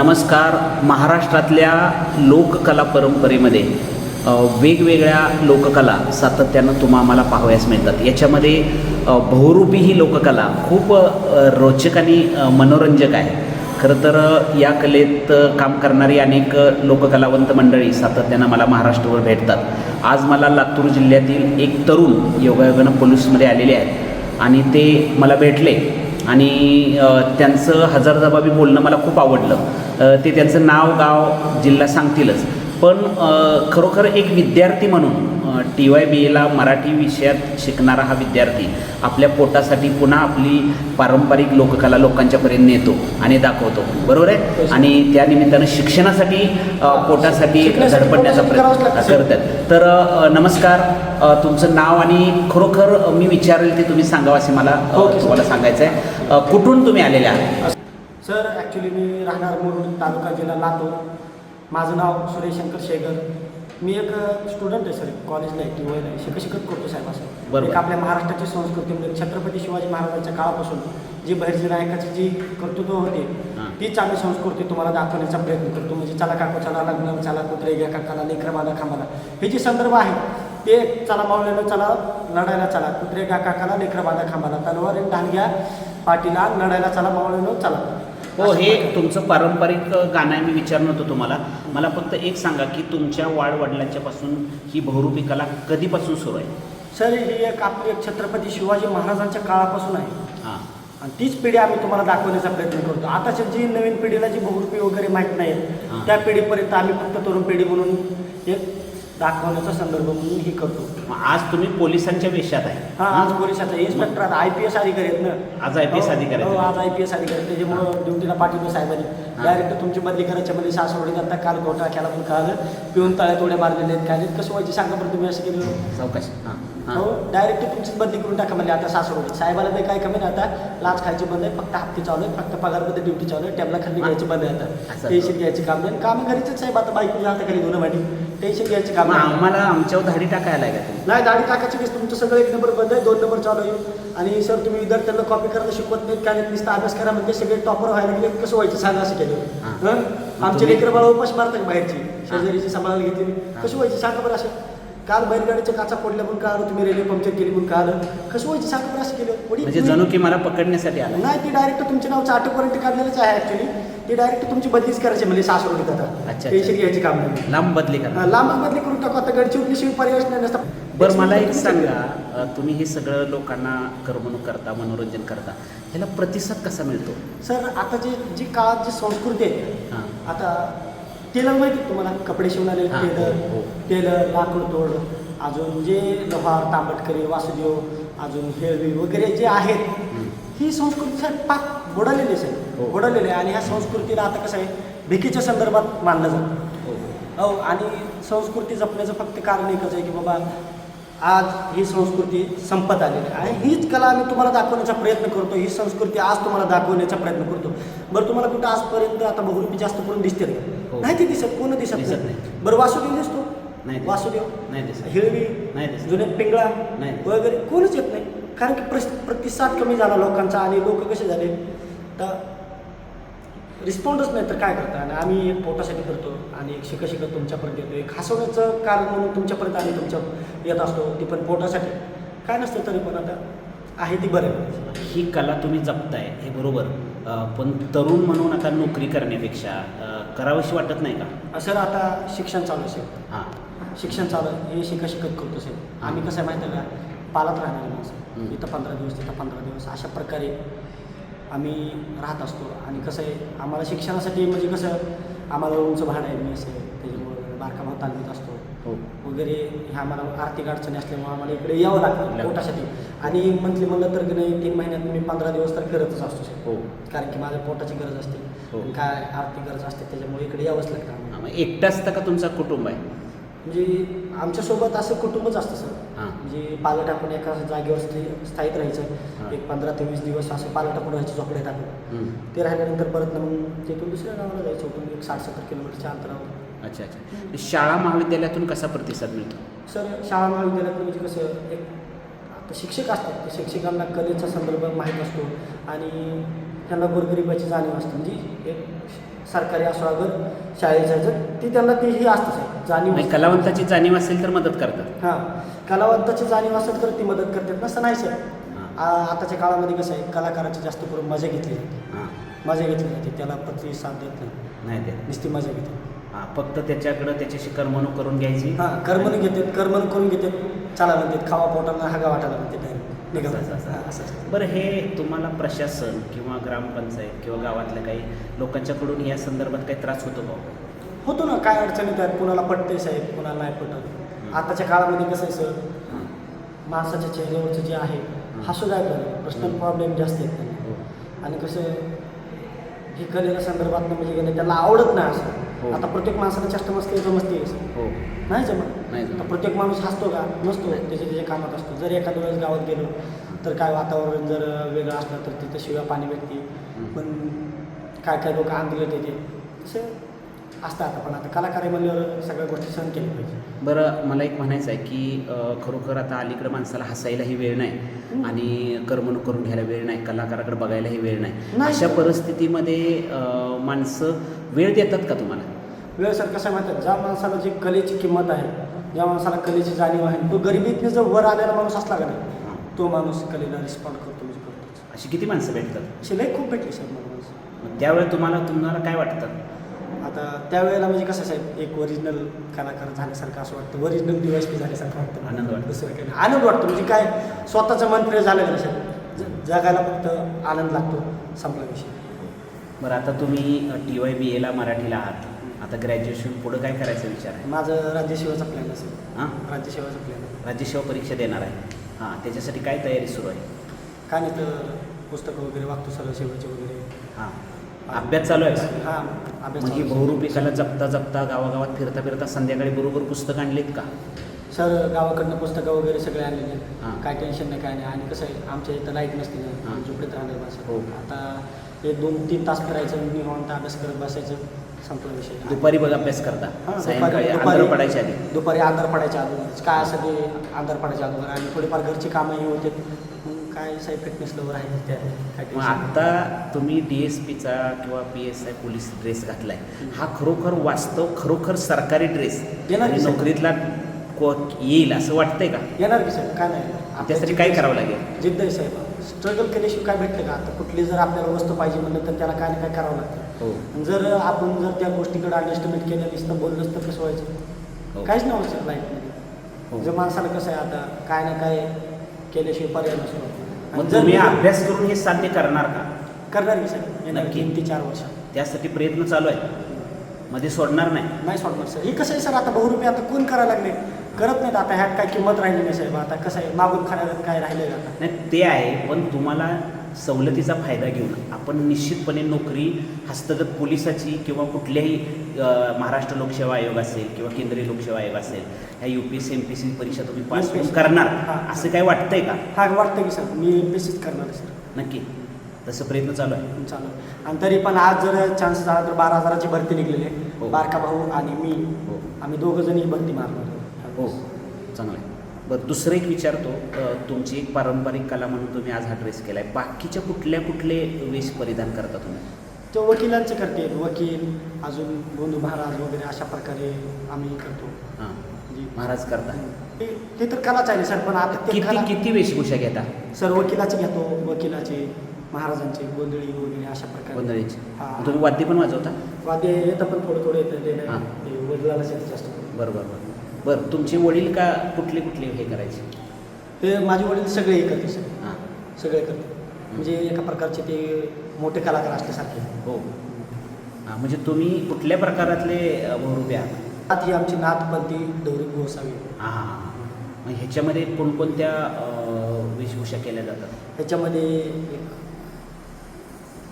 नमस्कार महाराष्ट्रातल्या लोककला परंपरेमध्ये वेगवेगळ्या लोककला सातत्यानं तुम्हा आम्हाला पाहावयास मिळतात. याच्यामध्ये बहुरूपी ही लोककला खूप रोचक आणि मनोरंजक आहे. खरं तर या कलेत काम करणारी अनेक लोककलावंत मंडळी सातत्यानं मला महाराष्ट्रावर भेटतात. आज मला लातूर जिल्ह्यातील एक तरुण योगायोगानं पोलीसमध्ये आलेले आहेत आणि ते मला भेटले. आणि त्यांचं त्यांचं हजरजबाबी बोलणं मला खूप आवडलं. ते त्यांचं नाव गाव जिल्हा सांगतीलच. पण खरोखर एक विद्यार्थी म्हणून टी वाय बी एला मराठी विषयात शिकणारा हा विद्यार्थी आपल्या पोटासाठी पुन्हा आपली पारंपरिक लोककला लोकांच्यापर्यंत नेतो आणि दाखवतो. बरोबर आहे? आणि त्या निमित्तानं शिक्षणासाठी पोटासाठी लागतं, प्रयत्न करतात. तर नमस्कार. तुमचं नाव आणि खरोखर मी विचारेल ते तुम्ही सांगावं असे मला. तुम्हाला सांगायचं आहे कुठून तुम्ही आलेले आहात? सर ॲक्च्युली मी राहणार मुरुड तालुका जिल्हा लातूर. माझं नाव सुरेश शंकर शेगर मी एक स्टुडंट आहे सर कॉलेजला आहे टी वायला आहे. शिकत शिकत करतो साहेब असं. बरोबर. एक आपल्या महाराष्ट्राची संस्कृती म्हणजे छत्रपती शिवाजी महाराजांच्या काळापासून जी बहिर्जी नायकाची जी कर्तृत्व होती हां. तीच आम्ही संस्कृती तुम्हाला दाखवण्याचा प्रयत्न करतो. म्हणजे चला काकू चला लग्न चला कुत्रे घ्या काकाला लेकरं बांधा खांबाला हे जे संदर्भ आहे ते चला मावळ्यानं चला लढायला चला कुत्रे घ्या काकाला लेकरं बांधा खांबाला तलवार दान घ्या पाटीला लढायला चला मावळ्यानं चला. हो हे तुमचं पारंपरिक गाणं आहे मी विचारणार होतो तुम्हाला. मला फक्त एक सांगा की तुमच्या वाडवडिलांच्या पासून ही बहुरूपी कला कधीपासून सुरू आहे? सर ही एक आपली एक छत्रपती शिवाजी महाराजांच्या काळापासून आहे. हां. आणि तीच पिढी आम्ही तुम्हाला दाखवण्याचा प्रयत्न करतो. आताच्या जी नवीन पिढीला जी बहुरूपी वगैरे माहीत नाही हां. त्या पिढीपर्यंत आम्ही फक्त तरुण पिढी म्हणून एक दाखवण्याचा संदर्भ म्हणून हे करतो. मग आज तुम्ही पोलिसांच्या वेशात आहे. हा आज पोलिसाचा इन्स्पेक्टर आता आय पी एस अधिकारी आहेत ना. आज IPS हो, अधिकारी आहेत. हो, आज आय पी एस अधिकारी आहेत. त्याच्यामुळं ड्युटीला पाठवलं साहेबांनी. डायरेक्ट तुमची बदली करायच्या मध्ये सासवडीत आता काल घोटाळा केला पण कळालं पिऊन तळ्यात उड्या मारलेले आहेत काय. कसं व्हायची सांगा बरं तुम्ही असं केलं. चौकशी. हां हो. हां डायरेक्ट तुमचीच बदली करून टाका म्हणजे आता सासवडीत. साहेबाला ते काय कमी नाही आता. लाच खायची बंद आहे फक्त हप्ते चालू आहे फक्त पगारमध्ये ड्युटी चालू आहे. टेबला खाली घ्यायची बंद आहे आता. असं. टेन्शन घ्यायची काम. नाही काम घरीच साहेब आता बायकोच्या हाताखाली धुणं भांडी टेन्शन घ्यायची काम मग नाही. आम्हाला आमच्यावर धाडी टाकायला आहे का तुम्ही नाही दाढी टाकायची वीस तुमचं सगळं एक नंबर बंद आहे दोन नंबर चालू आहे. आणि सर तुम्ही विद्यार्थ्यांना कॉपी करायला शिकवत नाहीत काय नाही नुसतं अभ्यास करा म्हणजे सगळे टॉपर व्हायला गेले कसं व्हायचं सांगा असं केलं. हां. आमचे तुम्ही- लेकरं बाळा उपास मारतात बाहेरची शेजारीची सांभाळायला घेतली. कसं व्हायची सांगा बरं असं. काल बैलगाडीच्या काचा फोडल्या म्हणून कळालं तुम्ही रेल्वे पंक्चर केली म्हणून कळालं कसं व्हायचं? बरं असं केलं. म्हणजे जणू की मला पकडण्यासाठी आला. नाही ती डायरेक्ट तुमच्या नावचं वॉरंटी काढलेलंच आहे ॲक्च्युली ती डायरेक्ट तुमची बदलीच करायची म्हणजे आता. अच्छा. टेन्शन घ्यायची काम नाही. लांब बदली करा. हा, लांबच बदली करून टाकू. आता गडची उठल्याशिवाय पर्यायच नाही नसता. बरं मला एक सांगा. तुम्ही हे सगळं लोकांना करमणूक करता मनोरंजन करता. ह्याला प्रतिसाद कसा मिळतो? सर आता जे जी काळात जी संस्कृती आहे आता टेलर माहिती तुम्हाला? कपडे शिवणारे हां, टेलर हो, हो. टेलर लाकूड तोड अजून जे लोहार तांबटकरी वासुदेव अजून हेळवी वगैरे जे आहेत हं. ही संस्कृती साहेब पाक बुडालेली आहे हो. साहेब बुडालेली आहे. आणि ह्या संस्कृतीला आता कसं आहे भिकीच्या संदर्भात मानलं जातं. हो. हो आणि संस्कृती जपण्याचं फक्त कारण एकच आहे की बाबा आज ही संस्कृती संपत आलेली आहे. आणि हीच कला आम्ही तुम्हाला दाखवण्याचा प्रयत्न करतो. ही संस्कृती आज तुम्हाला दाखवण्याचा प्रयत्न करतो. बरं तुम्हाला कुठं आजपर्यंत आता बहुरूपी जास्त करून दिसते हो. नाही ती दिसत कोण दिसत दिसत नाही. बरं वासुदेव दिसतो नाही दिसत. वासुदेव नाही दिसत. हिरवी नाही दिसत. जुने पिंगळा नाही. वगैरे कोणच येत नाही कारण की प्रस प्रतिसाद कमी झाला लोकांचा आणि लोक कसे झाले तर रिस्पॉन्डच नाही तर काय करता आणि आम्ही एक पोटासाठी करतो आणि एक शिकत शिकत तुमच्यापर्यंत येतो एक हसवण्याचं कारण म्हणून तुमच्यापर्यंत आम्ही तुमच्या येत असतो ती पण पोटासाठी काय नसतं तरी पण आता आहे ती बरं. ही कला तुम्ही जपताय हे बरोबर पण तरुण म्हणून आता नोकरी करण्यापेक्षा करावीशी वाटत नाही का? सर आता शिक्षण चालू असेल हां. शिक्षण चालू आहे. हे शिकत शिकत करतो साहेब. आम्ही कसं आहे माहिती आहे का? पालात राहणारे माणसं. इथं पंधरा दिवस तिथं पंधरा दिवस. अशा प्रकारे आम्ही राहत असतो. आणि कसं आहे आम्हाला शिक्षणासाठी म्हणजे कसं आम्हाला उंच भाडं आहे मी असं त्याच्यामुळं बारका भाव तालमीत असतो. हो. वगैरे ह्या आम्हाला आर्थिक अडचणी असल्यामुळे आम्हाला इकडे यावं लागतं. पोटासाठी आणि मंथली म्हणलं तर की नाही तीन महिन्यात मी पंधरा दिवस तर फिरतच असतो. हो कारण की माझ्या पोटाची गरज असते हो. काय आर्थिक गरज असते त्याच्यामुळे इकडे यावंच लागतं आम्हाला. मग एकटं असतं का तुमचा कुटुंब आहे म्हणजे आमच्यासोबत असं कुटुंबच असतं सर म्हणजे पालं टाकून एका जागेवर स्थायी स्थायिक. राहायचं एक पंधरा ते वीस दिवस असं पालं टाकून राहायचं झोपडे टाकून. ते राहिल्यानंतर परत मग तिथून दुसऱ्या गावाला जायचं होतं एक साठ सत्तर किलोमीटरच्या अंतरावर अच्छा अच्छा. शाळा महाविद्यालयातून कसा प्रतिसाद मिळतो? सर शाळा महाविद्यालयात म्हणजे कसं एक आता शिक्षक असतात त्या शिक्षकांना कलेचा संदर्भ माहीत असतो आणि त्यांना गोरगरिबाची जाणीव असते. म्हणजे एक सरकारी असो अगर शाळेच्या ह्याच्यात ती त्यांना ती ही असतं साहेब जाणीव. कलावंताची जाणीव असेल तर मदत करतात. हां. कलावंताची जाणीव असेल तर ती मदत करतात नसतं नाही सर आताच्या काळामध्ये कसं आहे कलाकाराची जास्त करून मजा घेतली जाते. मजा घेतली जाते त्याला प्रतिसाद देत नाही. नाही ते नुसती मजा घेते हां फक्त त्याच्याकडं त्याच्याशी करमणूक करून घ्यायची. हां कर्मन घेतात कर्मन करून घेतात चाला म्हणतात खावा पोटाला हागा वाटायला म्हणते डायरेक्ट निघा असं- असं- हां, असं असतं. बरं हे तुम्हाला प्रशासन किंवा ग्रामपंचायत किंवा गावातल्या काही लोकांच्याकडून या संदर्भात काही त्रास होतो का? होतो ना काय अडचणी त्यात कुणाला पटते साहेब कुणाला नाही पटत. आताच्या काळामध्ये कसं आहे सर हां. माणसाच्या चेहऱ्यावरचं जे आहे हसू काय बरं पर्सनल प्रॉब्लेम जास्त आहेत त्यांना हो. आणि कसं हे कलेच्या संदर्भात म्हणजे गेलं त्याला आवडत नाही हो. आता प्रत्येक माणसाला चष्ट मस्ती जमस्ती आहे. हो. नाही जमत. नाही आता जमत. प्रत्येक माणूस हसतो का? नसतो त्याच्या त्याच्या कामात असतो. जर एखाद्या वेळेस गावात गेलो तर काय वातावरण जर वेगळं असलं तर तिथं शिव्या पाणी भेटते. पण काय काय लोक आंदोलन येते तसे असतं आता. पण आता कलाकार आहे म्हणल्यावर सगळ्या गोष्टी सहन केल्या पाहिजे. बरं मला एक म्हणायचं आहे की अ, खरोखर आता अलीकडं माणसाला हसायलाही वेळ नाही. आणि करमणूक करून घ्यायला वेळ नाही. कलाकाराकडे बघायलाही वेळ नाही. नाही. अशा परिस्थितीमध्ये अ, माणसं वेळ देतात का तुम्हाला? सर कसं आहे माहिती? ज्या माणसाला जी कलेची किंमत आहे ज्या माणसाला कलेची जाणीव आहे तो गरिबीतनं जर वर आलेला माणूस असला का नाही. तो माणूस कलेला रिस्पॉन्ड करतो म्हणजे करतोच अशी किती माणसं भेटतात असे लय खूप भेटले सर मला माणसं मग त्यावेळेला तुम्हाला तुम्हाला काय वाटतं आता त्यावेळेला म्हणजे कसं साहेब एक ओरिजिनल कलाकार झाल्यासारखं असं वाटतं ओरिजिनल डिवाइस पी झाल्यासारखं वाटतं आनंद वाटतो. दुसरं काही नाही. आनंद वाटतो म्हणजे काय स्वतःचं मन फ्रेश झालं नाही साहेब ज- जगायला फक्त आनंद लागतो संपला विषय बरं आता तुम्ही टी वाय बी एला मराठीला आहात आता ग्रॅज्युएशन पुढं काय करायचा विचार आहे माझं राज्यसेवेचा प्लॅन असेल हां राज्यसेवेचा प्लॅन राज्यसेवा परीक्षा देणार आहे हां त्याच्यासाठी काय तयारी सुरू आहे काय नाही तर पुस्तकं वगैरे वागतो सरळ सेवेचे वगैरे हां अभ्यास चालू आहे का? हां अभ्यास म्हणजे चालू आहे. बहुरूपी कला जपता जपता गावागावात फिरता फिरता संध्याकाळी बरोबर पुस्तक आणलीत का सर गावाकडनं पुस्तकं वगैरे सगळे आणलेले आहेत. हां. काय टेन्शन नाही काय नाही आणि कसं आहे आमच्या इथं लाइट नसते हां. ना झोपडीत राहणार माणसं हो. आता एक दोन तीन तास फिरायचं निवांत अभ्यास करत बसायचं संपला विषय. दुपारी बघ अभ्यास करता. हां, सायंकाळी अंधार पडायच्या आधी. दुपारी अंधार पडायच्या अगोदर. काय असं ते अंधार पडायच्या अगोदर आणि थोडीफार घरची कामंही होते. मग काय साहेब फिटनेस लवर आहे त्या काय मग tension नाही. आता तुम्ही डी एस पीचा किंवा P S I police dress घातलाय. हा खरोखर वास्तव खरोखर सरकारी ड्रेस. येणार की? नोकरीतला को- येईल असं वाटतंय का? येणार की साहेब? काय नाही. त्यासाठी काय करावं लागेल? जिद्द आहे साहेब. स्ट्रगल केल्याशिवाय काय भेटतं का? आता कुठली जर आपल्याला वस्तू पाहिजे म्हणलं तर त्याला काय ना काय करावं लागतं. हो. जर आपण जर त्या गोष्टीकडे अंडरस्टिमेट केलं नुसतं बोललंच तर कसं हो. व्हायचं काहीच नाही होत सर लाईफमध्ये हो. जर माणसाला कसं आहे आता काय ना काय केल्याशिवाय पर्याय नसतो. मग जर मी- अभ्यास करून हे साध्य करणार का? करणार साहेब येणार नक्की. तीन ते चार वर्ष. त्यासाठी प्रयत्न चालू आहे? मध्ये सोडणार नाही? नाही सोडणार सर ही कसं आहे सर आता बहुरुपये आता कोण करायला लागले? करत नाहीत. आता ह्यात काय किंमत राहिली नाही साहेब. आता कसं आहे? मागून खाण्यात काय राहिलं नाही ते आहे पण तुम्हाला सवलतीचा फायदा घेऊन आपण निश्चितपणे नोकरी हस्तगत पोलिसाची किंवा कुठल्याही महाराष्ट्र लोकसेवा आयोग असेल किंवा केंद्रीय लोकसेवा आयोग असेल ह्या U P S C M P S परीक्षा तुम्ही पास होऊन. करणार. हां. असं काय वाटतंय का? हा वाटतं की सर. मी बेसिस करणार आहे सर. नक्की. तसं प्रयत्न चालू आहे. चालू आणि तरी पण आज जर चान्स झाला तर बारा हजाराची भरती निघलेली आहे. हो. बारका भाऊ आणि मी. हो. आम्ही दोघं जणी भरती मारणार हो. चांगलं आहे. बरं दुसरं एक विचारतो. तुमची एक पारंपरिक कला म्हणून तुम्ही आज हा ड्रेस केला आहे बाकीच्या कुठल्या कुठले वेश परिधान करता तुम्ही? तो वकिलांचे करते. वकील अजून बंधू महाराज वगैरे अशा प्रकारे आम्ही करतो. हां. म्हणजे महाराज करता. ते ते तर कलाच आहे सर पण आता ते किती कला किती वेशभूषा घेता? सर वकिलाचे घेतो. वकिलाचे महाराजांचे गोंधळी वगैरे अशा प्रकारे. गोंधळीची. हां. तुम्ही वाद्य पण वाजवता? वाद्य येतं पण थोडं थोडं येतं ते हां. ते वडिलालाच येतं जास्त करून. बरं बरं तुमचे वडील का कुठले कुठले हे करायचे? ते माझे वडील सगळे हे करते सर. हां. सगळे करते म्हणजे एका प्रकारचे ते मोठे कलाकार असल्यासारखे. हो. हां म्हणजे तुम्ही कुठल्या प्रकारातले बहुरूपी आहात? आत ही आमची नाथपंथी डोरी गोसावी. हां हां हां. मग ह्याच्यामध्ये कोणकोणत्या वेशभूषा केल्या जातात? ह्याच्यामध्ये एक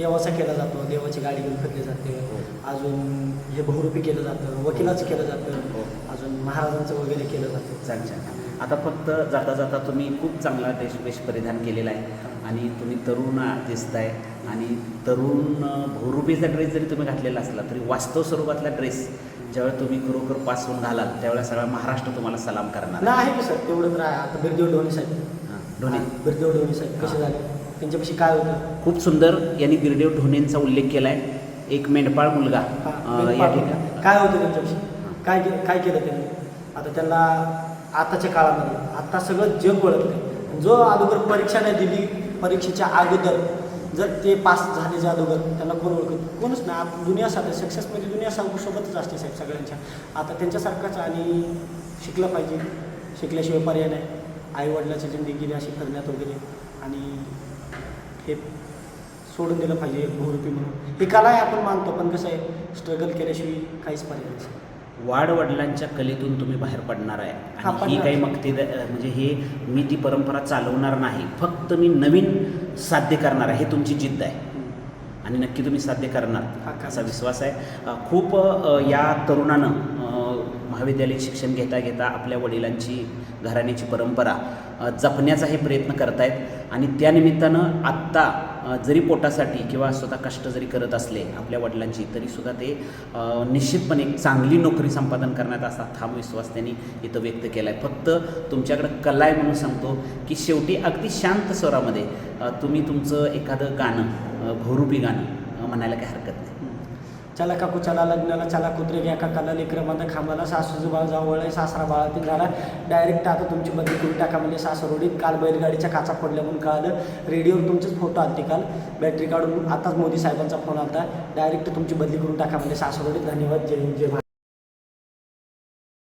देवाचा केला जातो देवाची गाडी घेऊन फिरली जाते. हो. अजून हे बहुरूपी केलं जातं वकिलाचं केलं जातं. हो. अजून महाराजांचं वगैरे केलं जातं. छान छान आता फक्त जाता जाता तुम्ही खूप चांगला ड्रेस वेश परिधान केलेला आहे. आणि तुम्ही तरुण दिसताय आणि तरुण बहुरूपीचा ड्रेस जरी तुम्ही घातलेला असला तरी वास्तव स्वरूपातला ड्रेस ज्यावेळेला तुम्ही खरोखर पास होऊन घालाल त्यावेळेला सगळा महाराष्ट्र तुम्हाला सलाम करणार. ना आहे की सर. तेवढं तर आहे. आता बिरदेव ढोणे साहेब. हां, दोन्ही बिरदेव ढोणे साहेब कसे. झाले? त्यांच्यापाशी काय होतं? खूप सुंदर यांनी बिरदेव ढोणेंचा उल्लेख केला आहे एक मेंढपाळ मुलगा अ, या ठिकाणी. काय होतं त्यांच्यापाशी? काय के- काय केलं त्यांनी? आता त्यांना आताच्या काळामध्ये आता सगळं जग ओळखतं जो अगोदर परीक्षा नाही दिली परीक्षेच्या अगोदर जर ते पास झाल्याच्या अगोदर त्यांना कोण ओळखत? कोणच नाही. आता दुनिया साधं सक्सेस म्हणजे दुनिया सांगू सोबतच असते साहेब सगळ्यांच्या. आता त्यांच्यासारखाच आणि शिकलं पाहिजे. शिकल्याशिवाय पर्याय नाही. आईवडिलाची जिंदगी अशी करण्यात वगैरे आणि हे सोडून दिलं पाहिजे बहुरूपी म्हणून. ही कला आहे आपण मानतो पण कसं आहे स्ट्रगल केल्याशिवाय काहीच पर्याय नाही. वाडवडिलांच्या कलेतून तुम्ही बाहेर पडणार आहे. हा, आणि ही. काही मग ते म्हणजे हे मी ती परंपरा चालवणार नाही. फक्त मी नवीन साध्य करणार आहे. हे तुमची जिद्द आहे. आणि नक्की तुम्ही साध्य करणार. असा विश्वास आहे. खूप या तरुणानं महाविद्यालयीन शिक्षण घेता घेता आपल्या वडिलांची घराण्याची परंपरा जपण्याचाही प्रयत्न करत प्रयत्न करतायत. आणि त्यानिमित्तानं आत्ता जरी पोटासाठी किंवा स्वतः कष्ट जरी करत असले आपल्या वडिलांची तरीसुद्धा ते निश्चितपणे एक चांगली नोकरी संपादन करण्यात असा ठाम विश्वास त्यांनी इथं व्यक्त केला आहे फक्त तुमच्याकडं कला आहे म्हणून सांगतो की शेवटी अगदी शांत स्वरामध्ये तुम्ही तुमचं एखादं गाणं बहुरूपी गाणं म्हणायला काही हरकत नाही. चला काकू चला लग्नाला चला कुत्रे घ्या काकाला लेकरं माझं खांबाला सासूचं बाळ जावळ आहे सासरा बाळातील झाला डायरेक्ट आता म्हणजे तुमची बदली करून टाका म्हणजे सासरोडीत काल बैलगाडीच्या काचा पडल्या म्हणून कळालं. रेडिओवर तुमचेच फोटो आले काल. बॅटरी काढून आताच मोदी साहेबांचा फोन आला डायरेक्ट तुमची बदली करून टाका म्हणजे सासरोडीत धन्यवाद. जय जय